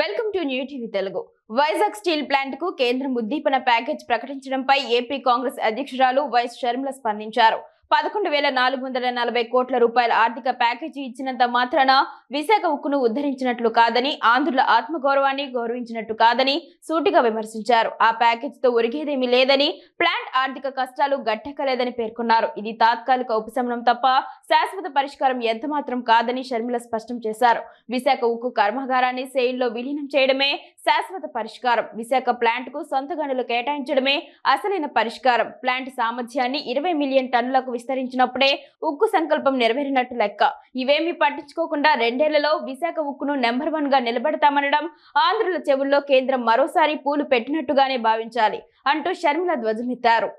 Welcome to new TV Telugu. Vizag steel ప్లాంట్కు కేంద్రం ఉద్దీపన package ప్రకటించడంపై AP Congress అధ్యక్షురాలు వైఎస్ షర్మిల స్పందించారు. పదకొండు వేల నాలుగు వందల నలభై కోట్ల రూపాయల ఆర్థిక ప్యాకేజీ ఇచ్చినంత మాత్రాన విశాఖ ఉక్కును ఉద్ధరించినట్లు కాదని ఆంధ్రుల ఆత్మగౌరవాన్ని గౌరవించినట్టు కాదని సూటిగా విమర్శించారు. ఆ ప్యాకేజ్తో ఒరిగేదేమీ లేదని ప్లాంట్ ఆర్థిక కష్టాలు గట్టెక్కలేదని పేర్కొన్నారు. ఇది తాత్కాలిక ఉపశమనం తప్ప శాశ్వత పరిష్కారం ఎంతమాత్రం కాదని షర్మిల స్పష్టం చేశారు. విశాఖ ఉక్కు కర్మాగారాన్ని సెయిల్లో విలీనం చేయడమే శాశ్వత పరిష్కారం. విశాఖ ప్లాంట్కు సొంత గనులు కేటాయించడమే అసలైన పరిష్కారం. ప్లాంట్ సామర్థ్యాన్ని ఇరవై మిలియన్ టన్నులకు విస్తరించినప్పుడే ఉక్కు సంకల్పం నెరవేరినట్టు లెక్క. ఇవేమీ పట్టించుకోకుండా రెండేళ్ళలో విశాఖ ఉక్కును నెంబర్ వన్గా నిలబెడతామనడం ఆంధ్రుల చెవుల్లో కేంద్రం మరోసారి పూలు పెట్టినట్టుగానే భావించాలి అంటూ షర్మిల ధ్వజమెత్తారు.